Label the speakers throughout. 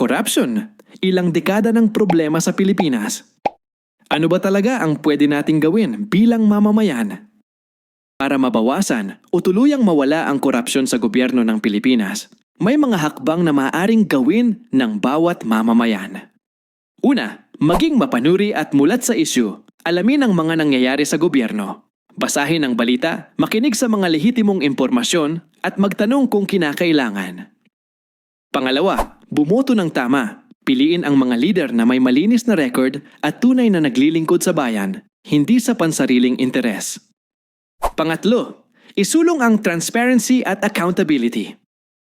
Speaker 1: Corruption. Ilang dekada ng problema sa Pilipinas. Ano ba talaga ang pwede nating gawin bilang mamamayan? Para mabawasan o tuluyang mawala ang korupsyon sa gobyerno ng Pilipinas, may mga hakbang na maaaring gawin ng bawat mamamayan. Una, maging mapanuri at mulat sa isyu. Alamin ang mga nangyayari sa gobyerno. Basahin ang balita, makinig sa mga lehitimong impormasyon at magtanong kung kinakailangan. Pangalawa, bumoto ng tama. Piliin ang mga leader na may malinis na record at tunay na naglilingkod sa bayan, hindi sa pansariling interes. Pangatlo, isulong ang transparency at accountability.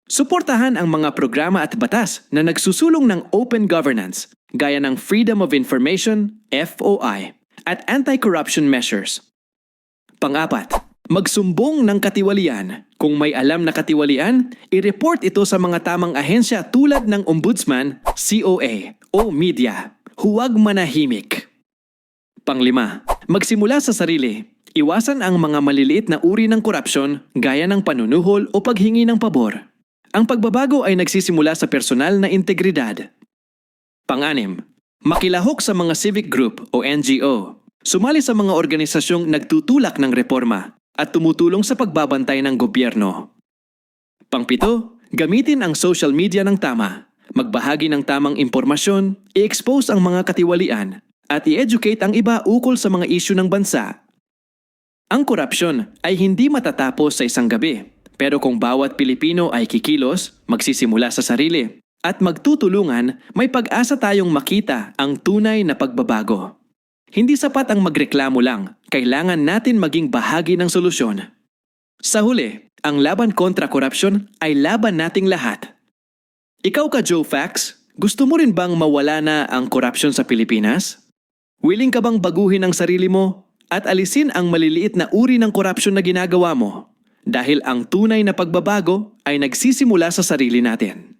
Speaker 1: Suportahan ang mga programa at batas na nagsusulong ng open governance, gaya ng Freedom of Information, FOI, at anti-corruption measures. Pangapat, magsumbong ng katiwalian. Kung may alam na katiwalian, i-report ito sa mga tamang ahensya tulad ng Ombudsman, COA, o media. Huwag manahimik. Panglima, magsimula sa sarili. Iwasan ang mga maliliit na uri ng korupsyon gaya ng panunuhol o paghingi ng pabor. Ang pagbabago ay nagsisimula sa personal na integridad. Panganim, makilahok sa mga civic group o NGO. Sumali sa mga organisasyong nagtutulak ng reforma at tumutulong sa pagbabantay ng gobyerno. Pangpito, gamitin ang social media ng tama. Magbahagi ng tamang impormasyon, i-expose ang mga katiwalian, at i-educate ang iba ukol sa mga isyu ng bansa. Ang korupsyon ay hindi matatapos sa isang gabi, pero kung bawat Pilipino ay kikilos, magsisimula sa sarili, at magtutulungan, may pag-asa tayong makita ang tunay na pagbabago. Hindi sapat ang magreklamo lang, kailangan natin maging bahagi ng solusyon. Sa huli, ang laban kontra korupsyon ay laban nating lahat. Ikaw ka Joe Fax, gusto mo rin bang mawala na ang korupsyon sa Pilipinas? Willing ka bang baguhin ang sarili mo at alisin ang maliliit na uri ng korupsyon na ginagawa mo? Dahil ang tunay na pagbabago ay nagsisimula sa sarili natin.